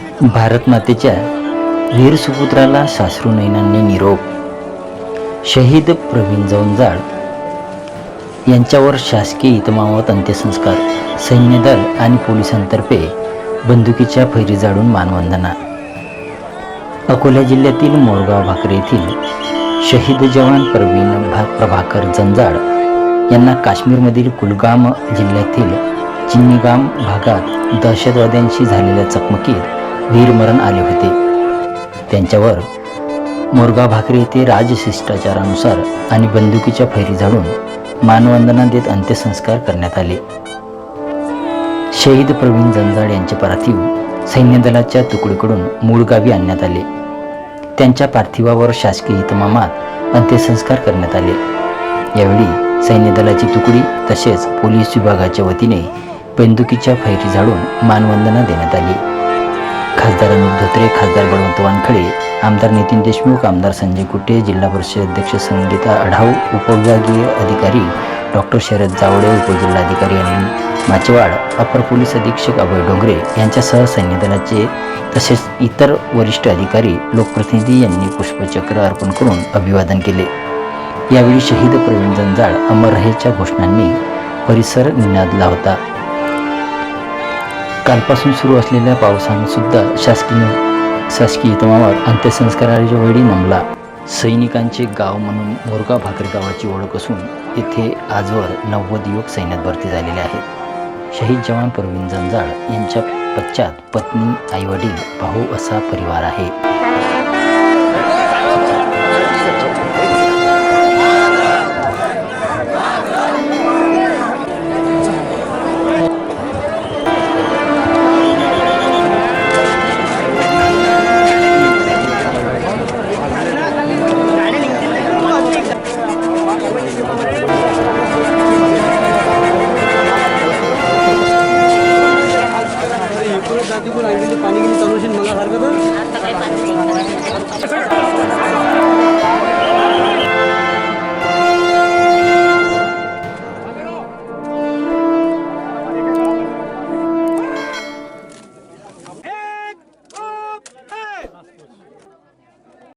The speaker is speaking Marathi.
भारत मातेच्या वीर सुपुत्राला सासरू नैनांनी निरोप. शहीद प्रवीण जवंजाळ यांच्यावर शासकीय इतमामात अंत्यसंस्कार सैन्यदल आणि पोलिसांतर्फे बंदुकीच्या फैरी जाडून मानवंदना. अकोला जिल्ह्यातील मोळगाव भाकरे येथील शहीद जवान प्रवीण भा प्रभाकर जंजाळ यांना काश्मीरमधील कुलगाम जिल्ह्यातील चिन्नीगाम भागात दहशतवाद्यांशी झालेल्या चकमकीत वीरमरण आले होते. त्यांच्यावर मोरगाव भाकरे येथे राजशिष्टाचारानुसार आणि बंदुकीच्या फैरी झाडून मानवंदना देत अंत्यसंस्कार करण्यात आले. शहीद प्रवीण जंजाड यांचे पार्थिव सैन्यदलाच्या तुकडीकडून मूळ गावी आणण्यात आले. त्यांच्या पार्थिवावर शासकीय इतमामात अंत्यसंस्कार करण्यात आले. यावेळी सैन्यदलाची तुकडी तसेच पोलीस विभागाच्या वतीने बंदुकीच्या फैरी झाडून मानवंदना देण्यात आली. खासदार अनुप धोत्रे खासदार बळवंत वानखळे आमदार नितीन देशमुख आमदार संजय कुटे जिल्हा परिषद अध्यक्ष संगीता आढाव उपविभागीय अधिकारी डॉक्टर शरद जावडे उपजिल्हाधिकारी अनिल माचवाड अपर पोलीस अधीक्षक अभय डोंगरे यांच्यासह सैन्यदलाचे तसेच इतर वरिष्ठ अधिकारी लोकप्रतिनिधी यांनी पुष्पचक्र अर्पण करून अभिवादन केले. यावेळी शहीद प्रवीण जंजाळ अमर रहेच्या घोषणांनी परिसर निनादला होता. कालपासून सुरू असलेल्या पावसानं सुद्धा शासकीय शासकीय इतमामात अंत्यसंस्काराच्या वेळी नमला. सैनिकांचे गाव म्हणून मोरगाव भाकरे गावाची ओळख असून येथे आजवर नव्वद युवक सैन्यात भरती झालेले आहेत. शहीद जवान प्रवीण जंजाळ यांच्या पश्चात पत्नी आईवडील भाऊ असा परिवार आहे. पाणी गेली चौरशी मला हरकत